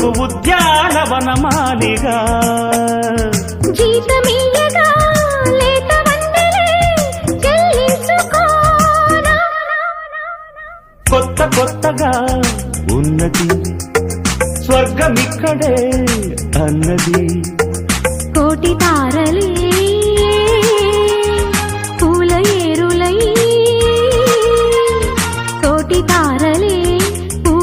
కొడుకు ఉద్యానవనమాలిగా కొత్త కొత్తగా ఉన్నది స్వర్గమిక్కడే అన్నది. కోటి తారలే పూల ఏరులై కోటి తార